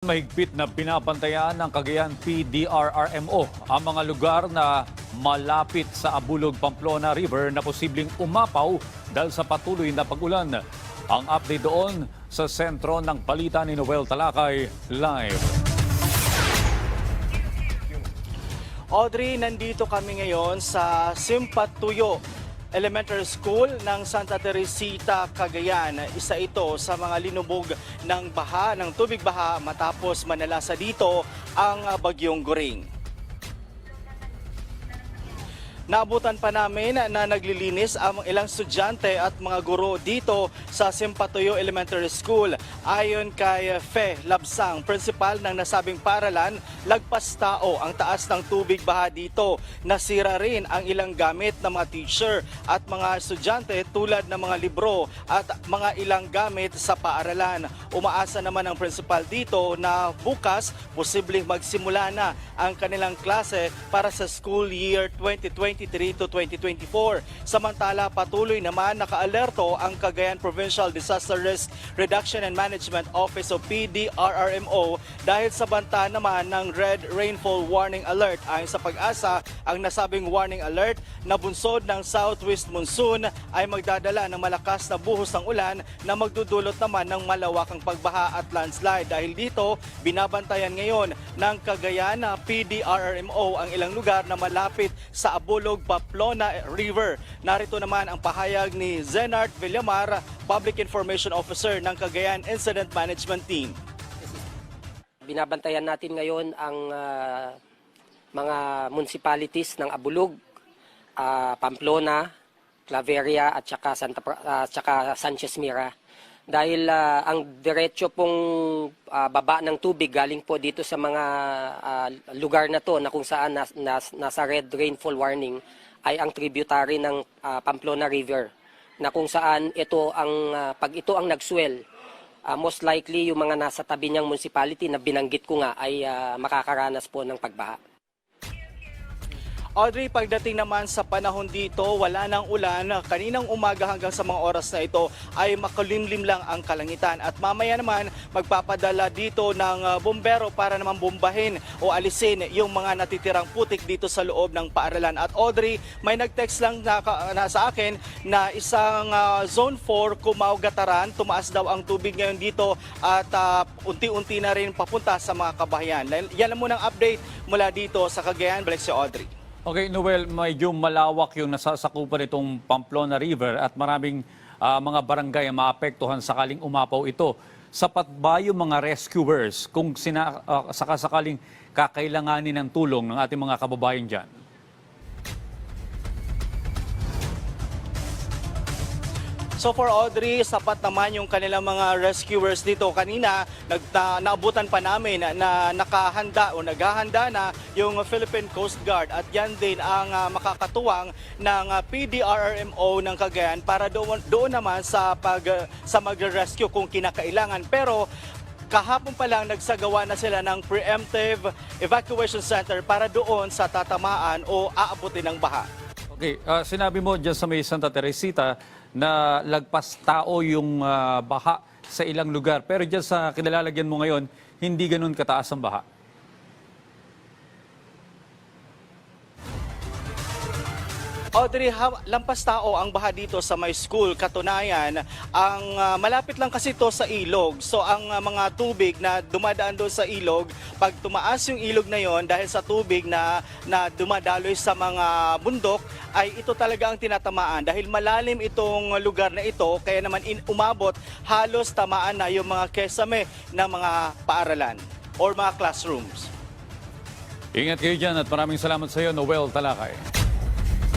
Mahigpit na pinapantayan ng Cagayan PDRRMO ang mga lugar na malapit sa Abulog Pamplona River na posibleng umapaw dahil sa patuloy na pag-ulan. Ang update doon sa sentro ng balita ni Noel Talakay live. Audrey, nandito kami ngayon sa Simpatuyo Elementary School ng Santa Teresita, Cagayan. Isa ito sa mga linubog ng baha, ng tubig baha matapos manalasa dito ang bagyong Goring. Naabutan pa namin na naglilinis ang ilang estudyante at mga guro dito sa Simpatuyo Elementary School. Ayon kay Fe Labsang, principal ng nasabing paralan, lagpas tao ang taas ng tubig baha dito. Nasira rin ang ilang gamit ng mga teacher at mga estudyante tulad ng mga libro at mga ilang gamit sa paaralan. Umaasa naman ang principal dito na bukas posibleng magsimula na ang kanilang klase para sa school year 2023 to 2024. Samantala, patuloy naman nakaalerto ang Cagayan Provincial Disaster Risk Reduction and Management Office o PDRRMO dahil sa banta naman ng Red Rainfall Warning Alert. Ayon sa pag-asa, ang nasabing warning alert na bunsod ng southwest monsoon ay magdadala ng malakas na buhos ng ulan na magdudulot naman ng malawakang pagbaha at landslide. Dahil dito, binabantayan ngayon ng Cagayan PDRRMO ang ilang lugar na malapit sa Abulog Paplona River. Narito naman ang pahayag ni Zenard Villamar, Public Information Officer ng Cagayan Incident Management Team. Binabantayan natin ngayon ang ah, mga municipalities ng Abulug, ah, Pamplona, Claveria at saka Santa at saka Sanchez Mira. Dahil ah, ang diretso pong ah, baba ng tubig galing po dito sa mga ah, lugar na to na kung saan nas, nas- nasa red rainfall warning ay ang tributary ng ah, Pamplona River na kung saan ito ang ah, pag ito ang nagswell Ah, most likely yung mga nasa tabi niyang municipality na binanggit ko nga ay ah, makakaranas po ng pagbaha. Audrey, pagdating naman sa panahon dito, wala nang ulan. Kaninang umaga hanggang sa mga oras na ito ay makulimlim lang ang kalangitan. At mamaya naman magpapadala dito ng uh, bombero para naman bombahin o alisin yung mga natitirang putik dito sa loob ng paaralan. At Audrey, may nag-text lang na, na sa akin na isang uh, Zone 4 Cumao Gataran, tumaas daw ang tubig ngayon dito at uh, unti-unti na rin papunta sa mga kabahayan. Yan ang munang update mula dito sa Cagayan. Balik si Audrey. Okay, Noel, medyo malawak yung nasasakupan itong Pamplona River at maraming ah, mga barangay ang maapektuhan sakaling umapaw ito. Sapat ba yung mga rescuers kung sina, ah, sakasakaling kakailanganin ng tulong ng ating mga kababayan dyan? So for Audrey, sapat naman yung kanilang mga rescuers dito. Kanina, nag, na, naabutan pa namin na, na nakahanda o naghahanda na yung Philippine Coast Guard at yan din ang ah, makakatuwang ng ah, PDRRMO ng Cagayan para doon, doon naman sa, pag, ah, sa magre-rescue kung kinakailangan. Pero kahapon pa lang nagsagawa na sila ng preemptive evacuation center para doon sa tatamaan o aabutin ng baha. Okay, ah, sinabi mo dyan sa may Santa Teresita na lagpas tao yung ah, baha sa ilang lugar. Pero dyan sa kinalalagyan mo ngayon, hindi ganun kataas ang baha. Audrey, ha- lampas tao ang baha dito sa my school. Katunayan, ang ah, malapit lang kasi ito sa ilog. So ang ah, mga tubig na dumadaan doon sa ilog, pag tumaas yung ilog na yon dahil sa tubig na, na dumadaloy sa mga bundok, ay ito talaga ang tinatamaan. Dahil malalim itong lugar na ito, kaya naman in, umabot, halos tamaan na yung mga kesame ng mga paaralan or mga classrooms. Ingat kayo dyan at maraming salamat sa iyo, Noel Talakay.